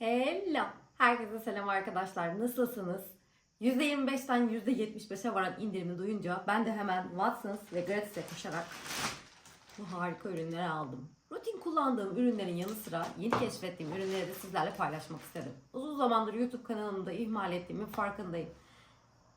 Hello. Herkese selam arkadaşlar. Nasılsınız? %25'ten %75'e varan indirimi duyunca ben de hemen Watsons ve Gratis'e koşarak bu harika ürünleri aldım. Rutin kullandığım ürünlerin yanı sıra yeni keşfettiğim ürünleri de sizlerle paylaşmak istedim. Uzun zamandır YouTube kanalımda ihmal ettiğimin farkındayım.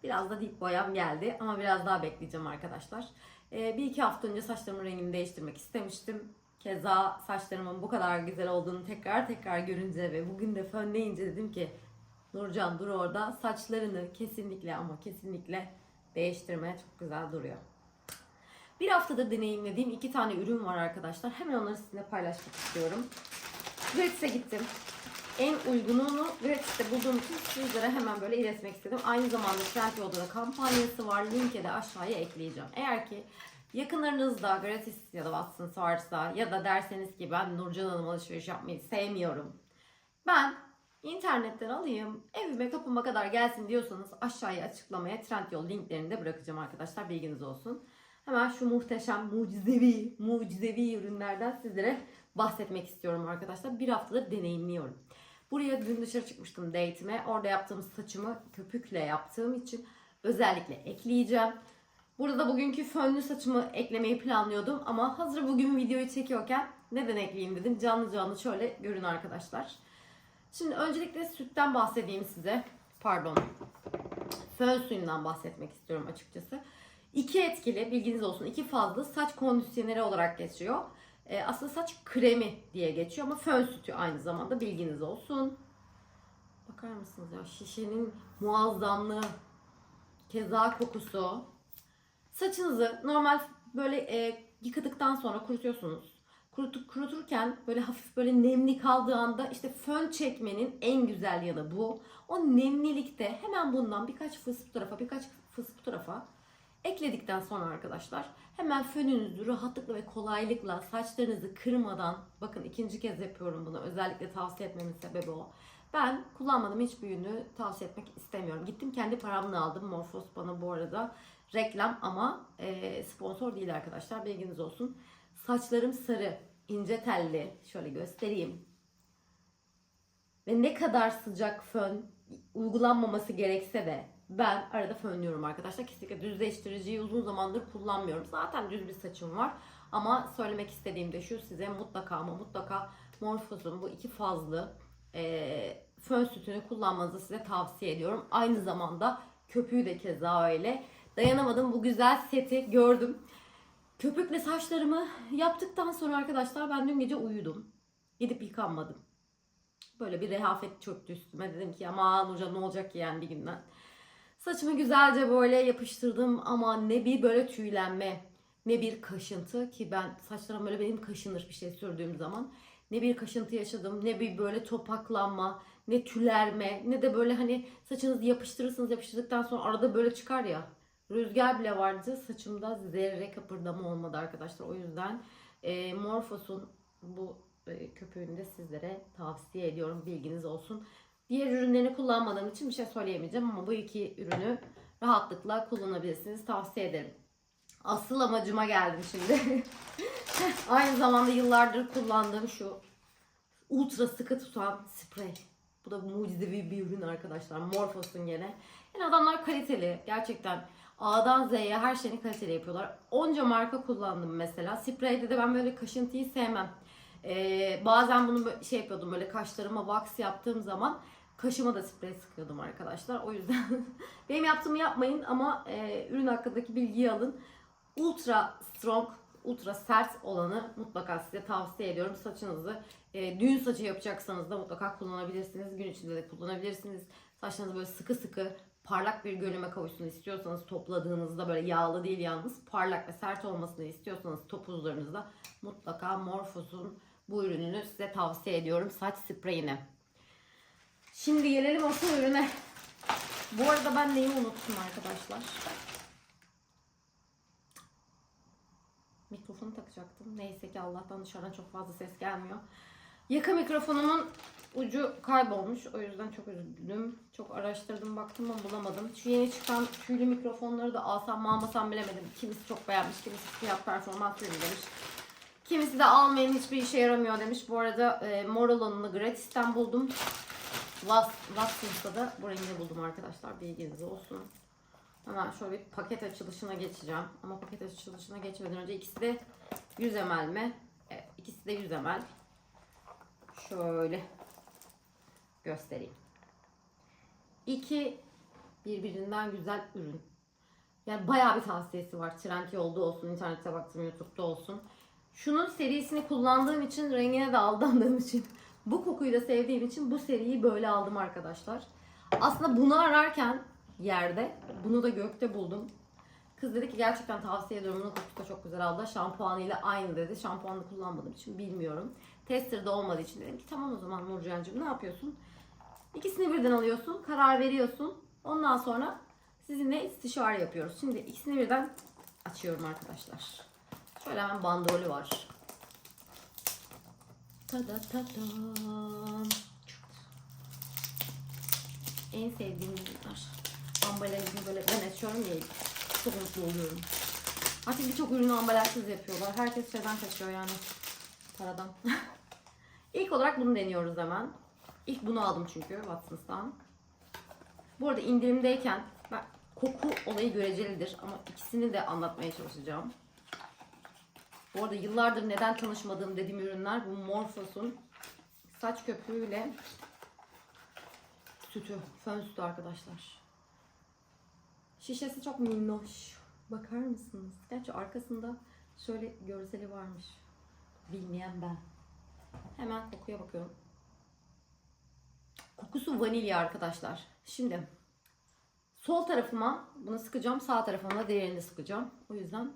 Biraz da dip boyam geldi ama biraz daha bekleyeceğim arkadaşlar. Ee, bir iki hafta önce saçlarımın rengini değiştirmek istemiştim. Keza saçlarımın bu kadar güzel olduğunu tekrar tekrar görünce ve bugün de fönleyince dedim ki Nurcan dur orada saçlarını kesinlikle ama kesinlikle değiştirmeye çok güzel duruyor. Bir haftadır deneyimlediğim iki tane ürün var arkadaşlar. Hemen onları sizinle paylaşmak istiyorum. Gratis'e gittim. En uygununu Gratis'te bulduğum için sizlere hemen böyle iletmek istedim. Aynı zamanda Trendyol'da da kampanyası var. Linki de aşağıya ekleyeceğim. Eğer ki yakınlarınızda Gratis ya da Watsons varsa ya da derseniz ki ben Nurcan Hanım alışveriş yapmayı sevmiyorum. Ben internetten alayım, evime kapıma kadar gelsin diyorsanız aşağıya açıklamaya Trendyol linklerini de bırakacağım arkadaşlar. Bilginiz olsun. Hemen şu muhteşem, mucizevi, mucizevi ürünlerden sizlere bahsetmek istiyorum arkadaşlar. Bir haftadır deneyimliyorum. Buraya dün dışarı çıkmıştım date'ime. Orada yaptığım saçımı köpükle yaptığım için özellikle ekleyeceğim. Burada da bugünkü fönlü saçımı eklemeyi planlıyordum ama hazır bugün videoyu çekiyorken neden ekleyeyim dedim. Canlı canlı şöyle görün arkadaşlar. Şimdi öncelikle sütten bahsedeyim size. Pardon. Fön suyundan bahsetmek istiyorum açıkçası. İki etkili bilginiz olsun. iki fazla saç kondisyoneri olarak geçiyor. Ee, aslında saç kremi diye geçiyor ama fön sütü aynı zamanda bilginiz olsun. Bakar mısınız ya şişenin muazzamlığı, keza kokusu. Saçınızı normal böyle e, yıkadıktan sonra kurutuyorsunuz. Kurutup kuruturken böyle hafif böyle nemli kaldığı anda işte fön çekmenin en güzel yanı bu. O nemlilikte hemen bundan birkaç fıs bu tarafa birkaç fıs bu tarafa ekledikten sonra arkadaşlar hemen fönünüzü rahatlıkla ve kolaylıkla saçlarınızı kırmadan bakın ikinci kez yapıyorum bunu özellikle tavsiye etmemin sebebi o. Ben kullanmadığım hiçbir ürünü tavsiye etmek istemiyorum. Gittim kendi paramla aldım. Morphos bana bu arada reklam ama e, sponsor değil arkadaşlar. Bilginiz olsun. Saçlarım sarı, ince telli. Şöyle göstereyim. Ve ne kadar sıcak fön uygulanmaması gerekse de ben arada fönlüyorum arkadaşlar. Kesinlikle düzleştiriciyi uzun zamandır kullanmıyorum. Zaten düz bir saçım var. Ama söylemek istediğim de şu size mutlaka ama mutlaka Morphos'un bu iki fazlı e, fön sütünü kullanmanızı size tavsiye ediyorum. Aynı zamanda köpüğü de keza öyle. Dayanamadım bu güzel seti gördüm. Köpükle saçlarımı yaptıktan sonra arkadaşlar ben dün gece uyudum. Gidip yıkanmadım. Böyle bir rehafet çöktü üstüme. Dedim ki ama Nurcan ne olacak ki yani bir günden. Saçımı güzelce böyle yapıştırdım ama ne bir böyle tüylenme ne bir kaşıntı ki ben saçlarım böyle benim kaşınır bir şey sürdüğüm zaman. Ne bir kaşıntı yaşadım ne bir böyle topaklanma ne tülerme ne de böyle hani saçınızı yapıştırırsınız yapıştırdıktan sonra arada böyle çıkar ya. Rüzgar bile vardı saçımda zerre kıpırdama olmadı arkadaşlar. O yüzden e, Morphos'un bu e, köpüğünü de sizlere tavsiye ediyorum bilginiz olsun. Diğer ürünlerini kullanmadığım için bir şey söyleyemeyeceğim ama bu iki ürünü rahatlıkla kullanabilirsiniz. Tavsiye ederim. Asıl amacıma geldim şimdi. Aynı zamanda yıllardır kullandığım şu ultra sıkı tutan sprey. Bu da mucizevi bir ürün arkadaşlar. Morphos'un gene. Yani adamlar kaliteli. Gerçekten A'dan Z'ye her şeyini kaliteli yapıyorlar. Onca marka kullandım mesela. Spreyde de ben böyle kaşıntıyı sevmem. Ee, bazen bunu şey yapıyordum böyle kaşlarıma wax yaptığım zaman kaşıma da sprey sıkıyordum arkadaşlar. O yüzden benim yaptığımı yapmayın ama e, ürün hakkındaki bilgiyi alın. Ultra strong, ultra sert olanı mutlaka size tavsiye ediyorum. Saçınızı e, düğün saçı yapacaksanız da mutlaka kullanabilirsiniz. Gün içinde de kullanabilirsiniz. Saçlarınız böyle sıkı sıkı parlak bir görünüme kavuşsun istiyorsanız topladığınızda böyle yağlı değil yalnız parlak ve sert olmasını istiyorsanız topuzlarınızda mutlaka Morphos'un bu ürününü size tavsiye ediyorum. Saç spreyini. Şimdi gelelim asıl ürüne. Bu arada ben neyi unuttum arkadaşlar? Mikrofonu takacaktım. Neyse ki Allah'tan dışarıdan çok fazla ses gelmiyor. Yaka mikrofonumun ucu kaybolmuş. O yüzden çok üzüldüm. Çok araştırdım baktım ama bulamadım. Şu yeni çıkan tüylü mikrofonları da alsam mı almasam bilemedim. Kimisi çok beğenmiş, kimisi fiyat performans ürün demiş. Kimisi de almayın hiçbir işe yaramıyor demiş. Bu arada e, mor olanını gratisten buldum. Watsons'ta da bu rengi buldum arkadaşlar. Bilginiz olsun. Hemen şöyle bir paket açılışına geçeceğim. Ama paket açılışına geçmeden önce ikisi de 100 ml mi? Evet, ikisi de 100 ml. Şöyle göstereyim. İki birbirinden güzel ürün. Yani bayağı bir tavsiyesi var. Trendyol'da olsun, internette baktım, YouTube'da olsun. Şunun serisini kullandığım için, rengine de aldandığım için, bu kokuyu da sevdiğim için bu seriyi böyle aldım arkadaşlar. Aslında bunu ararken yerde, bunu da gökte buldum. Kız dedi ki gerçekten tavsiye ediyorum. Bunun kokusu da çok güzel abla. Şampuanıyla aynı dedi. Şampuanını kullanmadığım için bilmiyorum. Tester'da olmadığı için dedim ki tamam o zaman Nurcan'cığım ne yapıyorsun? İkisini birden alıyorsun, karar veriyorsun. Ondan sonra sizinle istişare yapıyoruz. Şimdi ikisini birden açıyorum arkadaşlar. Şöyle hemen bandrolü var. Tada tadam. En sevdiğim ürünler. Ambalajını böyle ben açıyorum ya çok mutlu oluyorum. Artık birçok ürünü ambalajsız yapıyorlar. Herkes şeyden kaçıyor yani. Paradan. İlk olarak bunu deniyoruz hemen. İlk bunu aldım çünkü Watsons'tan. Bu arada indirimdeyken ben koku olayı görecelidir ama ikisini de anlatmaya çalışacağım. Bu arada yıllardır neden tanışmadığım dediğim ürünler bu Morphos'un saç köpüğüyle sütü, fön sütü arkadaşlar. Şişesi çok minnoş. Bakar mısınız? Gerçi arkasında şöyle görseli varmış. Bilmeyen ben. Hemen kokuya bakıyorum. Kokusu vanilya arkadaşlar. Şimdi sol tarafıma bunu sıkacağım. Sağ tarafıma da diğerini sıkacağım. O yüzden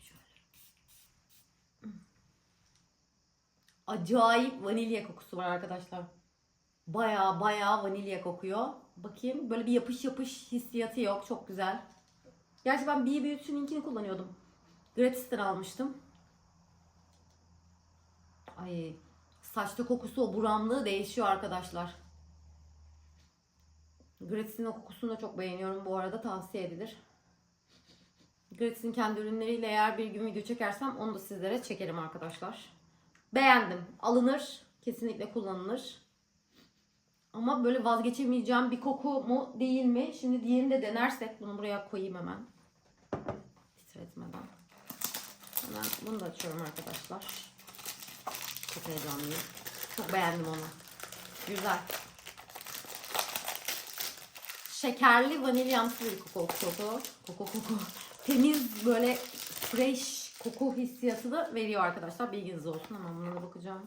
şöyle. Acayip vanilya kokusu var arkadaşlar. Baya baya vanilya kokuyor. Bakayım böyle bir yapış yapış hissiyatı yok. Çok güzel. Gerçi ben B Beauty'ninkini kullanıyordum. Gratis'ten almıştım. Ay saçta kokusu o buramlığı değişiyor arkadaşlar. Gratis'in o kokusunu da çok beğeniyorum bu arada tavsiye edilir. Gratis'in kendi ürünleriyle eğer bir gün video çekersem onu da sizlere çekerim arkadaşlar. Beğendim. Alınır. Kesinlikle kullanılır. Ama böyle vazgeçemeyeceğim bir koku mu değil mi? Şimdi diğerini de denersek bunu buraya koyayım hemen. Titretmeden. Hemen bunu da açıyorum arkadaşlar. Çok heyecanlıyım. Çok beğendim onu. Güzel. Şekerli vanilyamsı bir koku koku. Koku koku. Temiz böyle fresh koku hissiyatı da veriyor arkadaşlar. Bilginiz olsun. Hemen buna da bakacağım.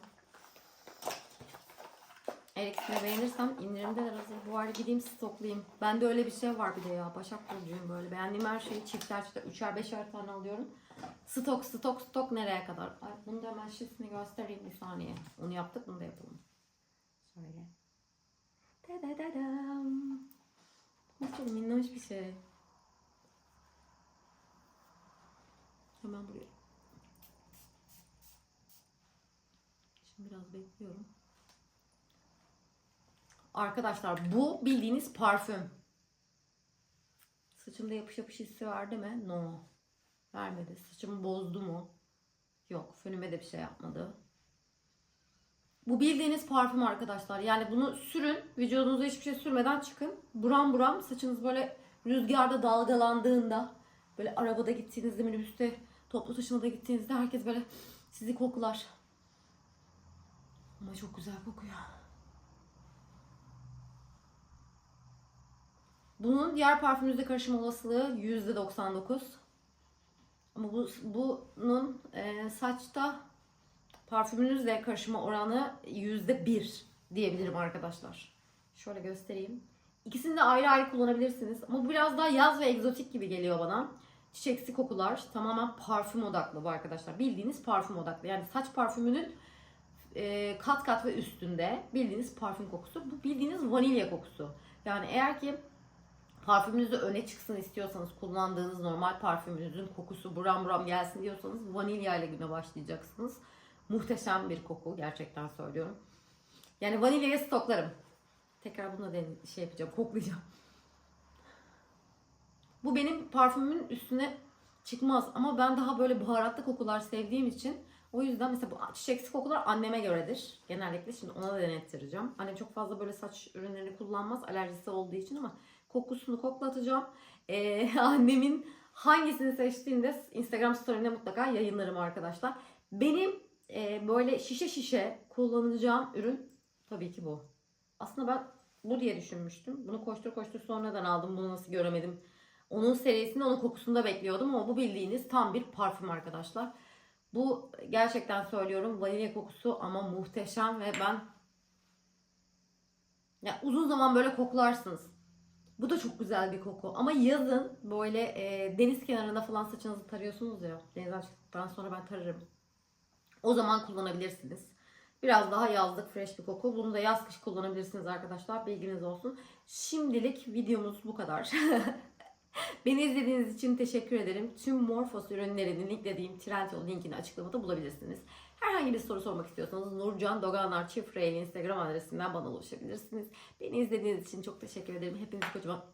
Eğer ikisini beğenirsem indirimde de hazır. Bu arada gideyim stoklayayım. Bende öyle bir şey var bir de ya. Başak Burcu'yum böyle. Beğendiğim her şeyi çifter çifter, üçer beşer tane alıyorum. Stok stok stok nereye kadar? Ay, bunu da hemen şişesini göstereyim bir saniye. Onu yaptık bunu da yapalım. Şöyle. Dadadadam. Bu çok minnoş bir şey. Hemen buraya. Şimdi biraz bekliyorum. Arkadaşlar bu bildiğiniz parfüm. Saçımda yapış yapış hissi verdi mi? No. Vermedi. Saçımı bozdu mu? Yok. Fönüme de bir şey yapmadı. Bu bildiğiniz parfüm arkadaşlar. Yani bunu sürün. Vücudunuza hiçbir şey sürmeden çıkın. Buram buram saçınız böyle rüzgarda dalgalandığında böyle arabada gittiğinizde minibüste toplu taşımada gittiğinizde herkes böyle sizi koklar. Ama çok güzel kokuyor. Bunun diğer parfümünüzle karışım olasılığı %99. Ama bu bunun e, saçta parfümünüzle karışma oranı %1 diyebilirim arkadaşlar. Şöyle göstereyim. İkisini de ayrı ayrı kullanabilirsiniz. Ama bu biraz daha yaz ve egzotik gibi geliyor bana. Çiçeksi kokular tamamen parfüm odaklı bu arkadaşlar. Bildiğiniz parfüm odaklı. Yani saç parfümünün e, kat kat ve üstünde bildiğiniz parfüm kokusu. Bu bildiğiniz vanilya kokusu. Yani eğer ki parfümünüzü öne çıksın istiyorsanız kullandığınız normal parfümünüzün kokusu buram buram gelsin diyorsanız vanilya ile güne başlayacaksınız. Muhteşem bir koku gerçekten söylüyorum. Yani vanilyayı stoklarım. Tekrar bunu da şey yapacağım, koklayacağım. Bu benim parfümümün üstüne çıkmaz ama ben daha böyle baharatlı kokular sevdiğim için O yüzden mesela bu çiçeksi kokular anneme göredir. Genellikle şimdi ona da denettireceğim. Annem çok fazla böyle saç ürünlerini kullanmaz alerjisi olduğu için ama kokusunu koklatacağım. Ee, annemin hangisini seçtiğinde Instagram story'ine mutlaka yayınlarım arkadaşlar. Benim e, böyle şişe şişe kullanacağım ürün tabii ki bu. Aslında ben bu diye düşünmüştüm. Bunu koştur koştur sonradan aldım. Bunu nasıl göremedim. Onun serisinde onun kokusunu da bekliyordum ama bu bildiğiniz tam bir parfüm arkadaşlar. Bu gerçekten söylüyorum vanilya kokusu ama muhteşem ve ben ya uzun zaman böyle koklarsınız. Bu da çok güzel bir koku ama yazın böyle e, deniz kenarında falan saçınızı tarıyorsunuz ya. Denizden çıktıktan sonra ben tararım. O zaman kullanabilirsiniz. Biraz daha yazlık fresh bir koku. Bunu da yaz kış kullanabilirsiniz arkadaşlar. Bilginiz olsun. Şimdilik videomuz bu kadar. Beni izlediğiniz için teşekkür ederim. Tüm Morphos ürünlerini linklediğim Trendyol linkini açıklamada bulabilirsiniz. Herhangi bir soru sormak istiyorsanız Nurcan Doganar Çifre Instagram adresinden bana ulaşabilirsiniz. Beni izlediğiniz için çok teşekkür ederim. Hepinizi kocaman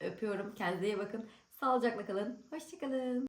öpüyorum. Kendinize iyi bakın. Sağlıcakla kalın. Hoşçakalın.